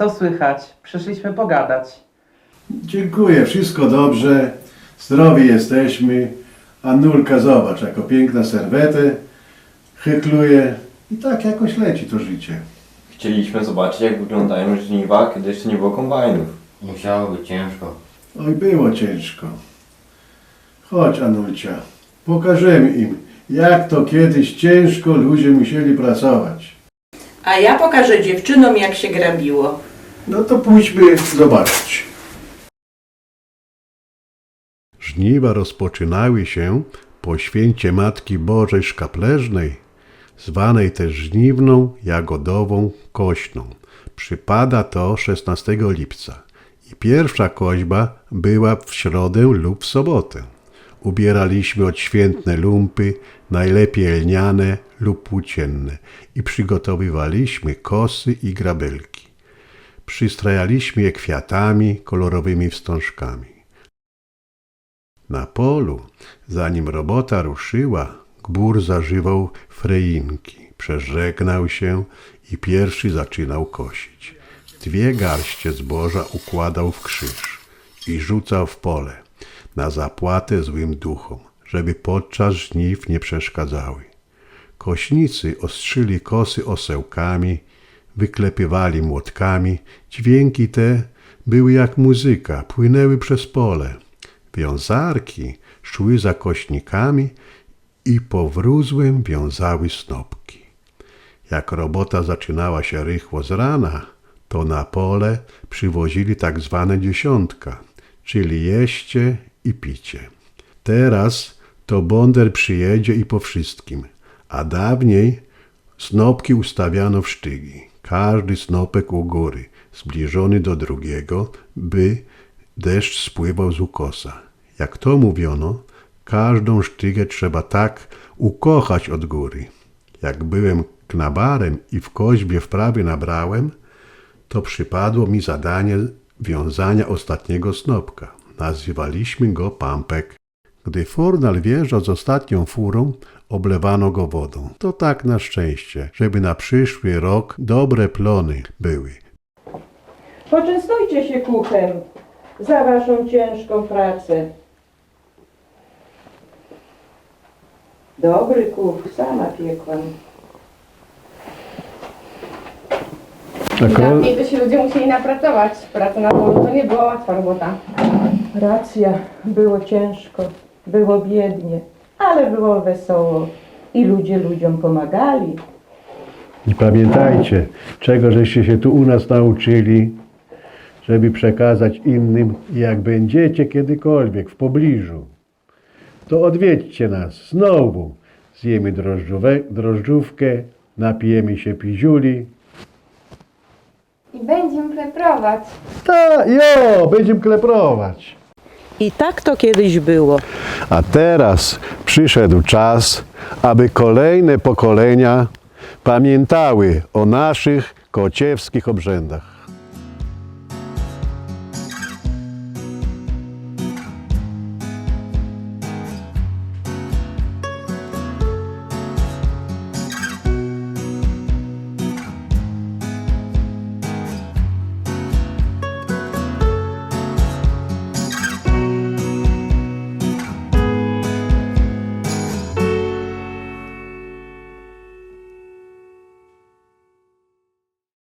Co słychać? Przyszliśmy pogadać. Dziękuję, wszystko dobrze, zdrowi jesteśmy. Anulka, zobacz, jako piękna serwetę, chykluje i tak jakoś leci to życie. Chcieliśmy zobaczyć, jak wyglądają żniwa, kiedy jeszcze nie było kombajnów. Musiało być ciężko. Oj, było ciężko. Chodź, Anulcia, pokażemy im, jak to kiedyś ciężko ludzie musieli pracować. A ja pokażę dziewczynom, jak się grabiło. No to pójdźmy zobaczyć. Żniwa rozpoczynały się po święcie Matki Bożej Szkapleżnej, zwanej też żniwną, jagodową, kośną. Przypada to 16 lipca i pierwsza koźba była w środę lub w sobotę. Ubieraliśmy odświętne lumpy, najlepiej lniane lub płócienne i przygotowywaliśmy kosy i grabelki. Przystrajaliśmy je kwiatami, kolorowymi wstążkami. Na polu, zanim robota ruszyła, gbur zażywał freinki, przeżegnał się i pierwszy zaczynał kosić. Dwie garście zboża układał w krzyż i rzucał w pole, na zapłatę złym duchom, żeby podczas żniw nie przeszkadzały. Kośnicy ostrzyli kosy osełkami, wyklepywali młotkami. Dźwięki te były jak muzyka, płynęły przez pole. Wiązarki szły za kośnikami i powrózłem wiązały snopki. Jak robota zaczynała się rychło z rana, to na pole przywozili tak zwane dziesiątka, czyli jeście i picie. Teraz to bonder przyjedzie i po wszystkim, a dawniej snopki ustawiano w sztygi. Każdy snopek u góry, zbliżony do drugiego, by deszcz spływał z ukosa. Jak to mówiono, każdą sztygę trzeba tak ukochać od góry. Jak byłem knabarem i w koźbie wprawy nabrałem, to przypadło mi zadanie wiązania ostatniego snopka. Nazywaliśmy go Pampek. Gdy furnal wjeżdżał z ostatnią furą, oblewano go wodą. To tak na szczęście, żeby na przyszły rok dobre plony były. Poczęstujcie się kuchem za waszą ciężką pracę. Dobry kuch, sama piekłam. Dawniej to się ludzie musieli napracować. Praca na polu to nie była łatwa robota. Racja, było ciężko, było biednie, ale było wesoło i ludzie ludziom pomagali. I pamiętajcie, czego żeście się tu u nas nauczyli, żeby przekazać innym, jak będziecie kiedykolwiek w pobliżu, to odwiedźcie nas znowu. Zjemy drożdżówkę, napijemy się piziuli. I będziemy preprować. Ta, jo, będziemy kleprować. I tak to kiedyś było. A teraz przyszedł czas, aby kolejne pokolenia pamiętały o naszych kociewskich obrzędach.